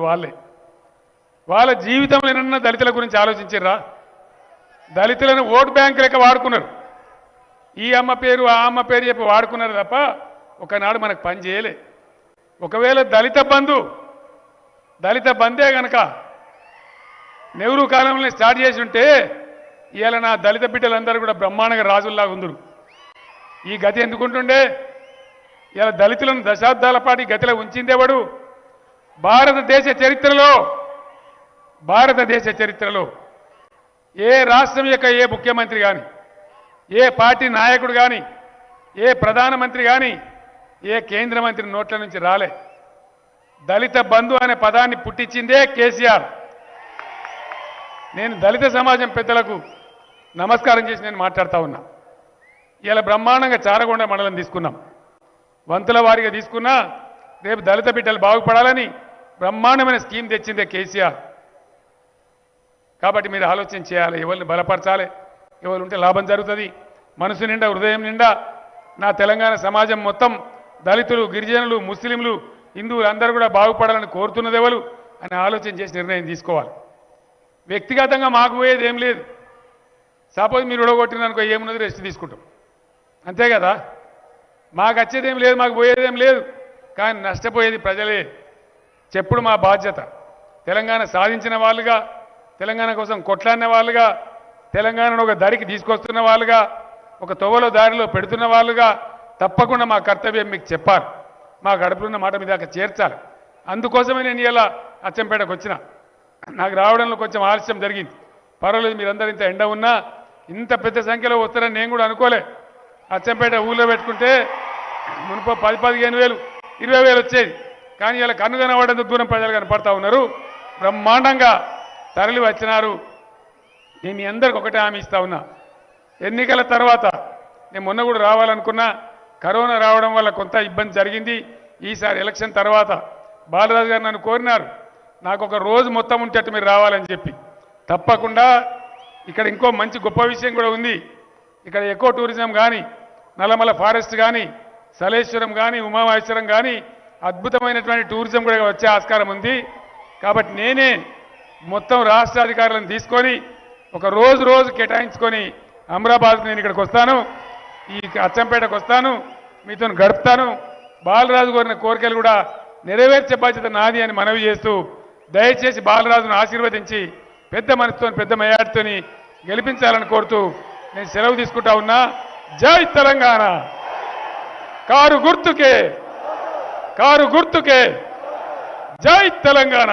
దళితులు వాళ్ళే. వాళ్ళ జీవితంలో ఏమన్నా దళితుల గురించి ఆలోచించారా దళితులను ఓటు బ్యాంక్ లెక్క వాడుకున్నారు. ఈ అమ్మ పేరు ఆ అమ్మ పేరు చెప్పి వాడుకున్నారు తప్ప ఒకనాడు మనకు పని చేయలే. ఒకవేళ దళిత బంధు దళిత బందే గనక నెహ్రూ కాలంలో స్టార్ట్ చేసి ఉంటే ఇవాళ నా దళిత బిడ్డలందరూ కూడా బ్రహ్మాండంగా రాజుల్లాగా ఉందరు. ఈ గతి ఎందుకుంటుండే? ఇలా దళితులను దశాబ్దాల పాటు గతిలో ఉంచిందేవాడు భారతదేశ చరిత్రలో భారతదేశ చరిత్రలో ఏ రాష్ట్రం యొక్క ఏ ముఖ్యమంత్రి కానీ ఏ పార్టీ నాయకుడు కానీ ఏ ప్రధానమంత్రి కానీ ఏ కేంద్ర మంత్రి నోట్ల నుంచి రాలే. దళిత బంధు అనే పదాన్ని పుట్టించిందే కేసీఆర్. నేను దళిత సమాజం పెద్దలకు నమస్కారం చేసి నేను మాట్లాడుతూ ఉన్నా. ఇలా బ్రహ్మాండంగా చారగొండ మండలం తీసుకున్నాం. వంతుల వారిగా తీసుకున్నా రేపు దళిత బిడ్డలు బాగుపడాలని బ్రహ్మాండమైన స్కీమ్ తెచ్చిందే కేసీఆర్. కాబట్టి మీరు ఆలోచన చేయాలి ఎవరిని బలపరచాలి ఎవరు ఉంటే లాభం జరుగుతుంది. మనసు నిండా హృదయం నిండా నా తెలంగాణ సమాజం మొత్తం దళితులు గిరిజనులు ముస్లింలు హిందువులు అందరూ కూడా బాగుపడాలని కోరుతున్నది ఎవరు అని ఆలోచన చేసి నిర్ణయం తీసుకోవాలి. వ్యక్తిగతంగా మాకు పోయేది ఏం లేదు. సపోజ్ మీరు ఉడగొట్టిననుకో ఏమున్నది రెస్ట్ తీసుకుంటాం. అంతే కదా? మాకు వచ్చేదేం లేదు మాకు పోయేదేం లేదు. కానీ నష్టపోయేది ప్రజలే. చెప్పుడు మా బాధ్యత. తెలంగాణ సాధించిన వాళ్ళుగా తెలంగాణ కోసం కొట్లాడిన వాళ్ళుగా తెలంగాణను ఒక దారికి తీసుకొస్తున్న వాళ్ళుగా ఒక తొవ్వలో దారిలో పెడుతున్న వాళ్ళుగా తప్పకుండా మా కర్తవ్యం మీకు చెప్పాలి. మా గడపలున్న మాట మీద దాకా చేర్చాలి. అందుకోసమే నేను ఇలా అచ్చంపేటకు వచ్చిన. నాకు రావడంలో కొంచెం ఆలస్యం జరిగింది. పర్వాలేదు మీరందరూ ఇంత ఎండ ఉన్నా ఇంత పెద్ద సంఖ్యలో వస్తారని నేను కూడా అనుకోలే. అచ్చంపేట ఊళ్ళో పెట్టుకుంటే మునుపు పది పదిహేను వేలు ఇరవై వేలు వచ్చేది. కానీ ఇలా కన్ను కనబడేంత దూరం ప్రజలు కనపడతా ఉన్నారు. బ్రహ్మాండంగా తరలి వచ్చినారు. నేను మీ అందరికి ఒకటే హామీ ఇస్తా ఉన్నా. ఎన్నికల తర్వాత నేను మొన్న కూడా రావాలనుకున్నా. కరోనా రావడం వల్ల కొంత ఇబ్బంది జరిగింది. ఈసారి ఎలక్షన్ తర్వాత బాలరాజు గారు నన్ను కోరినారు. నాకు ఒక రోజు మొత్తం ఉంటే మీరు రావాలని చెప్పి. తప్పకుండా ఇక్కడ ఇంకో మంచి గొప్ప విషయం కూడా ఉంది. ఇక్కడ ఎకో టూరిజం కానీ నల్లమల ఫారెస్ట్ కానీ సలేశ్వరం కానీ ఉమామహేశ్వరం కానీ అద్భుతమైనటువంటి టూరిజం కూడా వచ్చే ఆస్కారం ఉంది. కాబట్టి నేనే మొత్తం రాష్ట్ర అధికారులను తీసుకొని ఒక రోజు రోజు కేటాయించుకొని అమరాబాద్కు నేను ఇక్కడికి వస్తాను. ఈ అచ్చంపేటకు వస్తాను. మీతో గడుపుతాను. బాలరాజు కోరిన కోరికలు కూడా నెరవేర్చే బాధ్యత నాది అని మనవి చేస్తూ దయచేసి బాలరాజును ఆశీర్వదించి పెద్ద మనసుతో పెద్ద మేయాడితోని గెలిపించాలని కోరుతూ నేను సెలవు తీసుకుంటా ఉన్నా. జై తెలంగాణ! కారు గుర్తుకే కారు గుర్తుకే. జై తెలంగాణ.